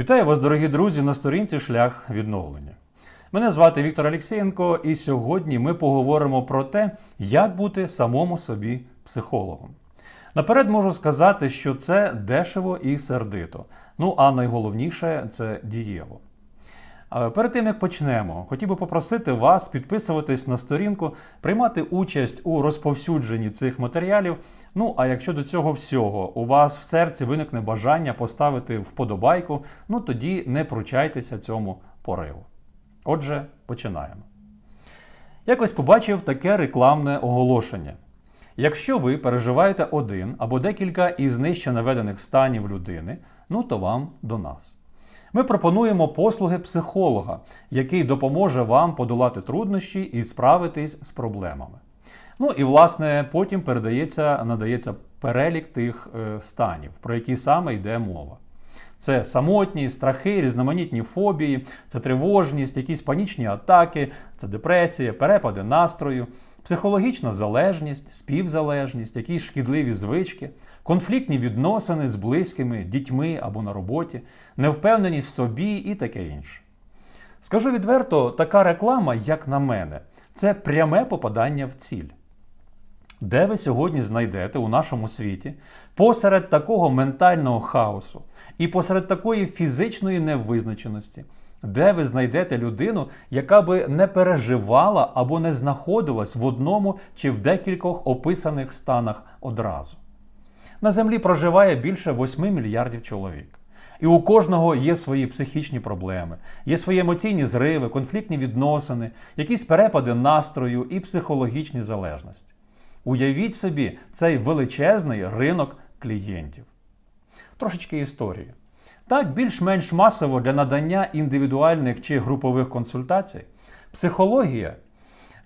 Вітаю вас, дорогі друзі, на сторінці Шлях відновлення. Мене звати Віктор Алексєєнко, і сьогодні ми поговоримо про те, як бути самому собі психологом. Наперед можу сказати, що це дешево і сердито. Ну а найголовніше це дієво. Перед тим як почнемо, хотів би попросити вас підписуватись на сторінку, приймати участь у розповсюдженні цих матеріалів. Ну а якщо до цього всього у вас в серці виникне бажання поставити вподобайку, ну тоді не пручайтеся цьому пориву. Отже, починаємо. Якось побачив таке рекламне оголошення. Якщо ви переживаєте один або декілька із нижче наведених станів людини, ну то вам до нас. Ми пропонуємо послуги психолога, який допоможе вам подолати труднощі і справитись з проблемами. Ну і власне потім передається, надається перелік тих е, станів, про які саме йде мова. Це самотність, страхи, різноманітні фобії, це тривожність, якісь панічні атаки, це депресія, перепади настрою, психологічна залежність, співзалежність, якісь шкідливі звички, конфліктні відносини з близькими, дітьми або на роботі, невпевненість в собі і таке інше. Скажу відверто, така реклама, як на мене, це пряме попадання в ціль. Де ви сьогодні знайдете у нашому світі посеред такого ментального хаосу і посеред такої фізичної невизначеності, де ви знайдете людину, яка би не переживала або не знаходилась в одному чи в декількох описаних станах одразу? На землі проживає більше 8 мільярдів чоловік. І у кожного є свої психічні проблеми, є свої емоційні зриви, конфліктні відносини, якісь перепади настрою і психологічні залежності. Уявіть собі цей величезний ринок клієнтів. Трошечки історії. Так, більш-менш масово для надання індивідуальних чи групових консультацій, психологія,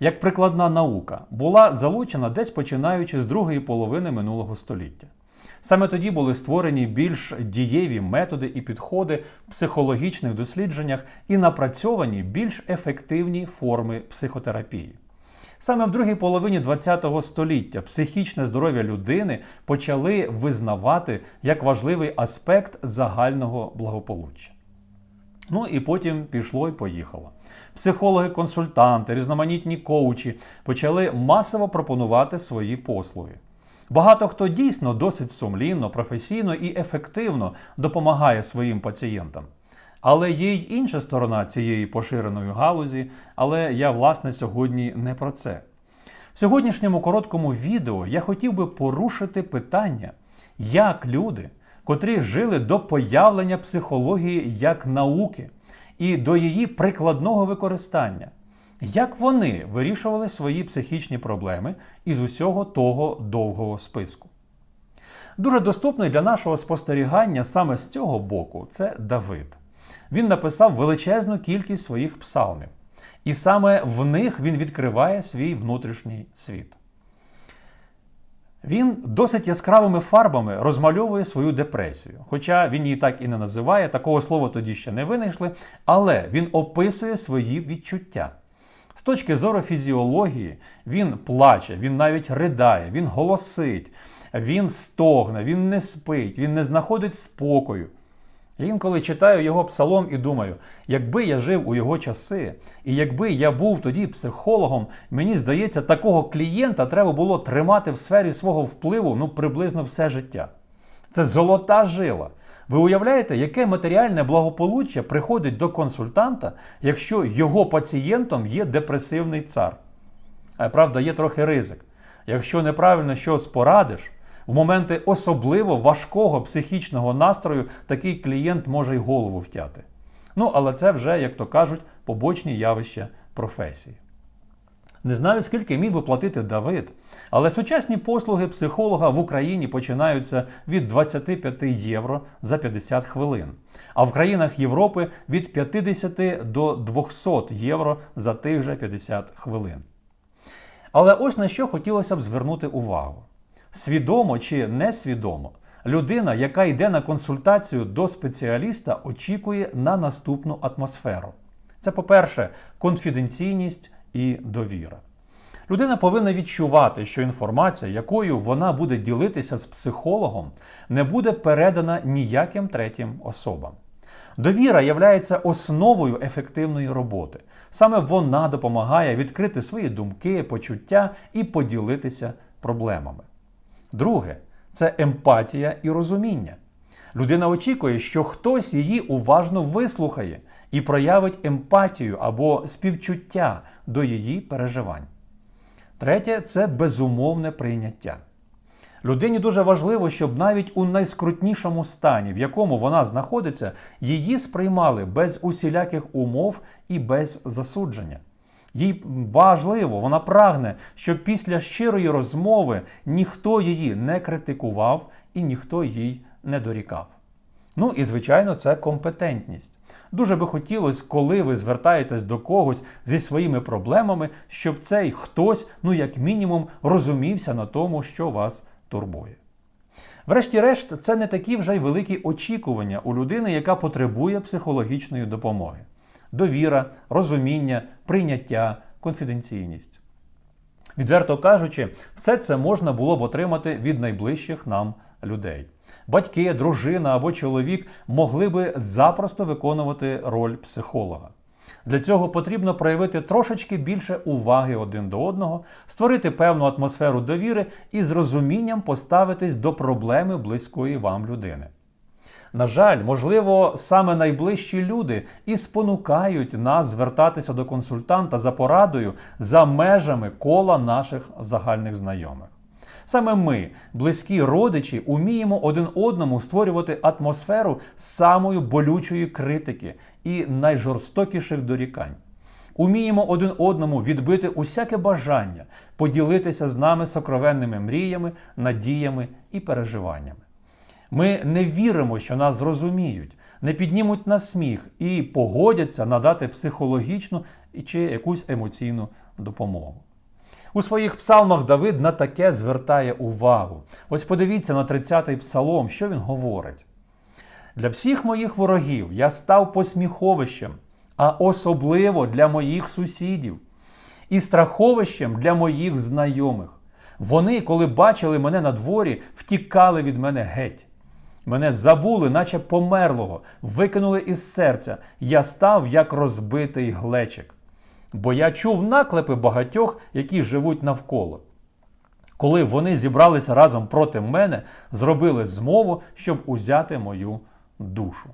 як прикладна наука, була залучена десь починаючи з другої половини минулого століття. Саме тоді були створені більш дієві методи і підходи в психологічних дослідженнях і напрацьовані більш ефективні форми психотерапії. Саме в другій половині ХХ століття психічне здоров'я людини почали визнавати як важливий аспект загального благополуччя. Ну і потім пішло і поїхало. Психологи, консультанти, різноманітні коучі почали масово пропонувати свої послуги. Багато хто дійсно досить сумлінно, професійно і ефективно допомагає своїм пацієнтам. Але є й інша сторона цієї поширеної галузі, але я, власне, сьогодні не про це. В сьогоднішньому короткому відео я хотів би порушити питання, як люди, котрі жили до появлення психології як науки і до її прикладного використання, як вони вирішували свої психічні проблеми із усього того довгого списку. Дуже доступний для нашого спостерігання саме з цього боку це Давид. Він написав величезну кількість своїх псалмів. І саме в них він відкриває свій внутрішній світ. Він досить яскравими фарбами розмальовує свою депресію. Хоча він її так і не називає, такого слова тоді ще не винайшли, але він описує свої відчуття. З точки зору фізіології, він плаче, він навіть ридає, він голосить, він стогне, він не спить, він не знаходить спокою. Я інколи читаю його псалом і думаю, якби я жив у його часи, і якби я був тоді психологом, мені здається, такого клієнта треба було тримати в сфері свого впливу ну приблизно все життя. Це золота жила. Ви уявляєте, яке матеріальне благополуччя приходить до консультанта, якщо його пацієнтом є депресивний цар? А правда, є трохи ризик. Якщо неправильно щось порадиш, в моменти особливо важкого психічного настрою такий клієнт може й голову втяти. Ну, але це вже, як то кажуть, побочні явища професії. Не знаю, скільки міг би платити Давид, але сучасні послуги психолога в Україні починаються від 25 євро за 50 хвилин, а в країнах Європи від 50 до 200 євро за тих же 50 хвилин. Але ось на що хотілося б звернути увагу. Свідомо чи несвідомо, людина, яка йде на консультацію до спеціаліста, очікує на наступну атмосферу. Це, по-перше, конфіденційність і довіра. Людина повинна відчувати, що інформація, якою вона буде ділитися з психологом, не буде передана ніяким третім особам. Довіра являється основою ефективної роботи. Саме вона допомагає відкрити свої думки, почуття і поділитися проблемами. Друге це емпатія і розуміння. Людина очікує, що хтось її уважно вислухає і проявить емпатію або співчуття до її переживань. Третє це безумовне прийняття. Людині дуже важливо, щоб навіть у найскрутнішому стані, в якому вона знаходиться, її сприймали без усіляких умов і без засудження. Їй важливо, вона прагне, щоб після щирої розмови ніхто її не критикував і ніхто їй не дорікав. Ну і, звичайно, це компетентність. Дуже би хотілося, коли ви звертаєтесь до когось зі своїми проблемами, щоб цей хтось, ну як мінімум, розумівся на тому, що вас турбує. Врешті-решт, це не такі вже й великі очікування у людини, яка потребує психологічної допомоги: довіра, розуміння, прийняття, конфіденційність. Відверто кажучи, все це можна було б отримати від найближчих нам людей. Батьки, дружина або чоловік могли би запросто виконувати роль психолога. Для цього потрібно проявити трошечки більше уваги один до одного, створити певну атмосферу довіри і з розумінням поставитись до проблеми близької вам людини. На жаль, можливо, саме найближчі люди і спонукають нас звертатися до консультанта за порадою за межами кола наших загальних знайомих. Саме ми, близькі родичі, уміємо один одному створювати атмосферу самої болючої критики і найжорстокіших дорікань. Уміємо один одному відбити усяке бажання поділитися з нами сокровенними мріями, надіями і переживаннями. Ми не віримо, що нас зрозуміють, не піднімуть на сміх і погодяться надати психологічну чи якусь емоційну допомогу. У своїх псалмах Давид на таке звертає увагу. Ось подивіться на 30-й псалом, що він говорить. Для всіх моїх ворогів я став посміховищем, а особливо для моїх сусідів, і страховищем для моїх знайомих. Вони, коли бачили мене на дворі, втікали від мене геть. Мене забули, наче померлого, викинули із серця. Я став як розбитий глечик. Бо я чув наклепи багатьох, які живуть навколо. Коли вони зібралися разом проти мене, зробили змову, щоб узяти мою душу.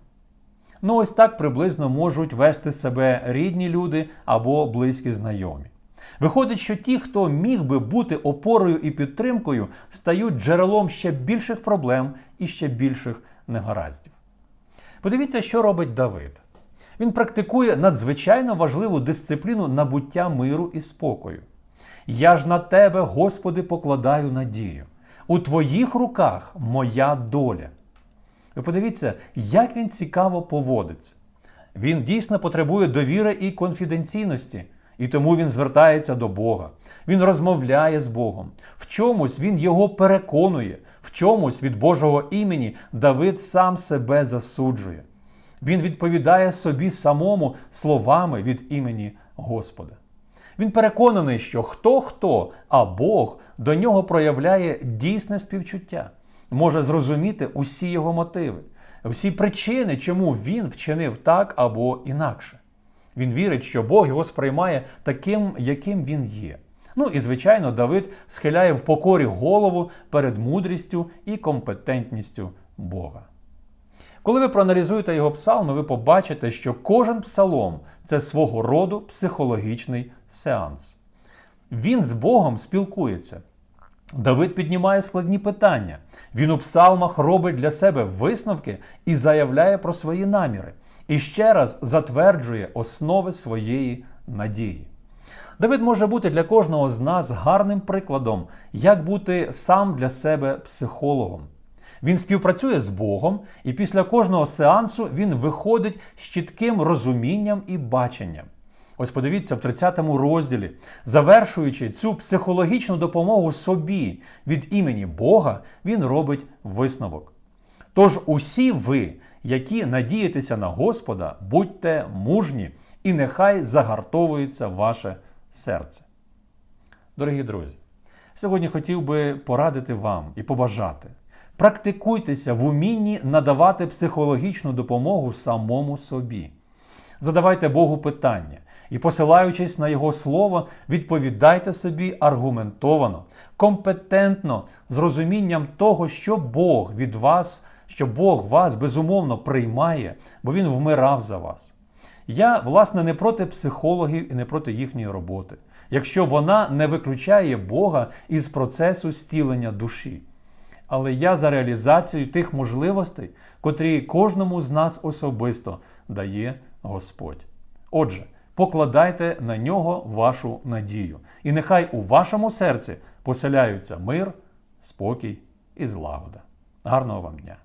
Ну, ось так приблизно можуть вести себе рідні люди або близькі знайомі. Виходить, що ті, хто міг би бути опорою і підтримкою, стають джерелом ще більших проблем і ще більших негараздів. Подивіться, що робить Давид. Він практикує надзвичайно важливу дисципліну набуття миру і спокою. Я ж на тебе, Господи, покладаю надію. У твоїх руках моя доля. Ви подивіться, як він цікаво поводиться. Він дійсно потребує довіри і конфіденційності, і тому він звертається до Бога. Він розмовляє з Богом. В чомусь він його переконує, в чомусь від Божого імені Давид сам себе засуджує. Він відповідає собі самому словами від імені Господа. Він переконаний, що хто хто, а Бог до нього проявляє дійсне співчуття, може зрозуміти усі його мотиви, всі причини, чому він вчинив так або інакше. Він вірить, що Бог його сприймає таким, яким він є. Ну і, звичайно, Давид схиляє в покорі голову перед мудрістю і компетентністю Бога. Коли ви проаналізуєте його псалми, ви побачите, що кожен псалом це свого роду психологічний сеанс. Він з Богом спілкується. Давид піднімає складні питання. Він у псалмах робить для себе висновки і заявляє про свої наміри. І ще раз затверджує основи своєї надії. Давид може бути для кожного з нас гарним прикладом, як бути сам для себе психологом. Він співпрацює з Богом, і після кожного сеансу він виходить з чітким розумінням і баченням. Ось подивіться в 30 розділі, завершуючи цю психологічну допомогу собі від імені Бога, він робить висновок. Тож усі ви, які надієтеся на Господа, будьте мужні, і нехай загартовується ваше серце. Дорогі друзі, сьогодні хотів би порадити вам і побажати Практикуйтеся в умінні надавати психологічну допомогу самому собі. Задавайте Богу питання і, посилаючись на Його слово, відповідайте собі аргументовано, компетентно, з розумінням того, що Бог від вас, що Бог вас безумовно приймає, бо Він вмирав за вас. Я, власне, не проти психологів і не проти їхньої роботи, якщо вона не виключає Бога із процесу стілення душі. Але я за реалізацію тих можливостей, котрі кожному з нас особисто дає Господь. Отже, покладайте на нього вашу надію, і нехай у вашому серці поселяються мир, спокій і злагода. Гарного вам дня!